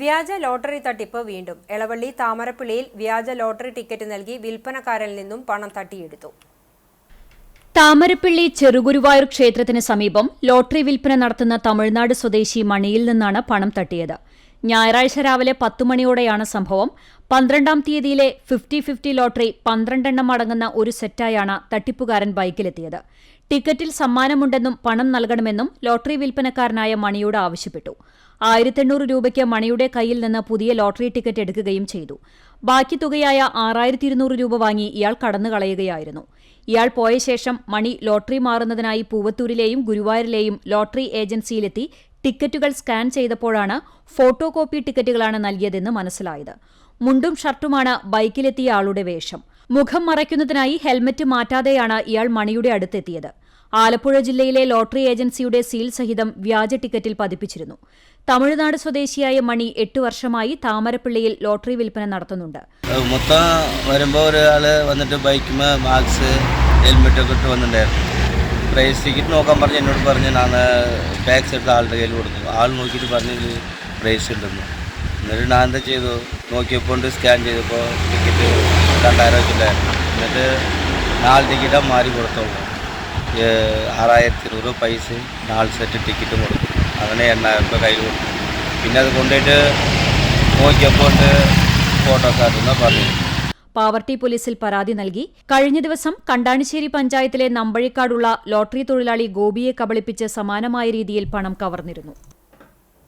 വ്യാജ ലോട്ടറി തട്ടിപ്പ് വീണ്ടും. എളവള്ളി താമരപ്പിള്ളിയിൽ വ്യാജ ലോട്ടറി ടിക്കറ്റ് നൽകി വിൽപ്പനക്കാരിൽ നിന്നും പണം തട്ടിയെടുത്തു. താമരപ്പിള്ളി ചെറുഗുരുവായൂർ ക്ഷേത്രത്തിന് സമീപം ലോട്ടറി വിൽപ്പന നടത്തുന്ന തമിഴ്നാട് സ്വദേശി മണിയിൽ നിന്നാണ് പണം തട്ടിയത്. ഞായറാഴ്ച രാവിലെ പത്തു മണിയോടെയാണ് സംഭവം. പന്ത്രണ്ടാം തീയതിയിലെ ഫിഫ്റ്റി ഫിഫ്റ്റി ലോട്ടറി പന്ത്രണ്ടെണ്ണം അടങ്ങുന്ന ഒരു സെറ്റായാണ് തട്ടിപ്പുകാരൻ ബൈക്കിലെത്തിയത്. ടിക്കറ്റിൽ സമ്മാനമുണ്ടെന്നും പണം നൽകണമെന്നും ലോട്ടറി വിൽപ്പനക്കാരനായ മണിയോട് ആവശ്യപ്പെട്ടു. ആയിരത്തെണ്ണൂറ് രൂപയ്ക്ക് മണിയുടെ കയ്യിൽ നിന്ന് പുതിയ ലോട്ടറി ടിക്കറ്റ് എടുക്കുകയും ചെയ്തു. ബാക്കി തുകയായ ആറായിരത്തി ഇരുന്നൂറ് രൂപ വാങ്ങി ഇയാൾ കടന്നു കളയുകയായിരുന്നു. ഇയാൾ പോയ ശേഷം മണി ലോട്ടറി മാറുന്നതിനായി പൂവത്തൂരിലെയും ഗുരുവായൂരിലെയും ലോട്ടറി ഏജൻസിയിലെത്തി ടിക്കറ്റുകൾ സ്കാൻ ചെയ്തപ്പോഴാണ് ഫോട്ടോ കോപ്പി ടിക്കറ്റുകളാണ് നൽകിയതെന്ന് മനസ്സിലായത്. മുണ്ടും ഷർട്ടുമാണ് ബൈക്കിലെത്തിയ ആളുടെ വേഷം. മുഖം മറയ്ക്കുന്നതിനായി ഹെൽമറ്റ് മാറ്റാതെയാണ് ഇയാൾ മണിയുടെ അടുത്തെത്തിയത്. ആലപ്പുഴ ജില്ലയിലെ ലോട്ടറി ഏജൻസിയുടെ സീൽ സഹിതം വ്യാജ ടിക്കറ്റിൽ പതിപ്പിച്ചിരുന്നു. തമിഴ്നാട് സ്വദേശിയായ മണി എട്ട് വർഷമായി താമരപ്പിള്ളിയിൽ ലോട്ടറി വിൽപ്പന നടത്തുന്നുണ്ട്. മൊത്തം വരുമ്പോൾ ഒരാൾ വന്നിട്ട് ബൈക്കുമ്പോൾ മാസ്ക് ഹെൽമെറ്റൊക്കെ ഇട്ട് വന്നിട്ടുണ്ടായിരുന്നു. പ്രൈസ് ടിക്കറ്റ് നോക്കാൻ പറഞ്ഞ് എന്നോട് പറഞ്ഞ് ഞാൻ ടാക്സ് എടുത്ത് ആളുടെ കയ്യിൽ കൊടുത്തു. ആൾ നോക്കിയിട്ട് പറഞ്ഞ് ഇത് പ്രൈസ് ഉണ്ടെന്ന്. എന്നിട്ട് ഞാൻ എന്താ ചെയ്തു? നോക്കിയപ്പോൾ സ്കാൻ ചെയ്തപ്പോൾ ടിക്കറ്റ് രണ്ടായിരം വെച്ചിട്ടുണ്ടായിരുന്നു. എന്നിട്ട് നാല് ടിക്കറ്റാണ് മാറി കൊടുത്തോളൂ. ആറായിരത്തി ഇരുന്നൂറ് പൈസ നാല് സെറ്റ് ടിക്കറ്റും കൊടുത്തു. അങ്ങനെ എണ്ണായിരം രൂപ കയ്യിൽ കൊടുത്തു. പിന്നെ അത് കൊണ്ടുപോയിട്ട് നോക്കിയപ്പോൾ ഫോട്ടോസായിട്ടെന്നാണ് പറഞ്ഞു പാവർട്ടി പോലീസിൽ പരാതി നൽകി. കഴിഞ്ഞ ദിവസം കണ്ടാണിശ്ശേരി പഞ്ചായത്തിലെ നമ്പഴിക്കാടുള്ള ലോട്ടറി തൊഴിലാളി ഗോപിയെ കബളിപ്പിച്ച് സമാനമായ രീതിയിൽ പണം കവർന്നിരുന്നു.